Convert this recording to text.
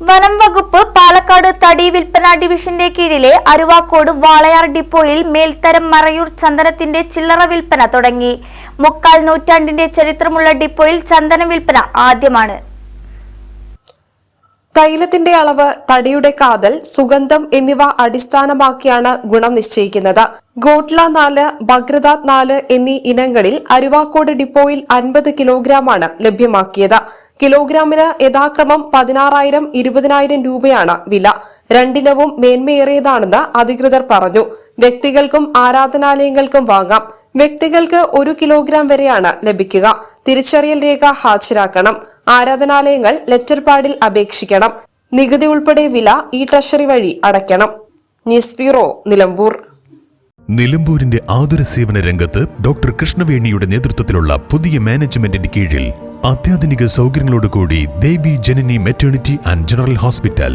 വനം വകുപ്പ് പാലക്കാട് തടി വിൽപ്പന ഡിവിഷന്റെ കീഴിലെ അരുവാക്കോട് വാളയാർ ഡിപ്പോയിൽ മേൽത്തരം മറയൂർ ചന്ദനത്തിന്റെ ചില്ലറ വിൽപ്പന തുടങ്ങി. മുക്കാൽ നൂറ്റാണ്ടിന്റെ ചരിത്രമുള്ള ഡിപ്പോയിൽ ചന്ദന വിൽപ്പന ആദ്യമാണ്. തൈലത്തിന്റെ അളവ് തടിയുടെ കാതൽ സുഗന്ധം എന്നിവ അടിസ്ഥാനമാക്കിയാണ് ഗുണം നിശ്ചയിക്കുന്നത്. ഗോട്ട്ല നാല് ഭഗ്രദാത് നാല് എന്നീ ഇനങ്ങളിൽ അരുവാക്കോട് ഡിപ്പോയിൽ അൻപത് കിലോഗ്രാമാണ് ലഭ്യമാക്കിയത്. കിലോഗ്രാമിന് യഥാക്രമം പതിനാറായിരം ഇരുപതിനായിരം രൂപയാണ് വില. രണ്ടിനവും മേന്മയേറിയതാണെന്ന് അധികൃതർ പറഞ്ഞു. വ്യക്തികൾക്കും ആരാധനാലയങ്ങൾക്കും വാങ്ങാം. വ്യക്തികൾക്ക് ഒരു കിലോഗ്രാം വരെയാണ് ലഭിക്കുക. തിരിച്ചറിയൽ രേഖ ഹാജരാക്കണം. ആരാധനാലയങ്ങൾ ലെറ്റർ പാഡിൽ അപേക്ഷിക്കണം. നികുതി ഉൾപ്പെടെ വില ഈ ട്രഷറി വഴി അടയ്ക്കണം. News bureau Nilambur. നിലമ്പൂരിന്റെ ആതുര സേവന രംഗത്ത് ഡോക്ടർ കൃഷ്ണവേണിയുടെ നേതൃത്വത്തിലുള്ള പുതിയ മാനേജ്മെന്റിന്റെ കീഴിൽ അത്യാധുനിക സൗകര്യങ്ങളോടുകൂടി Devi Janani maternity and general hospital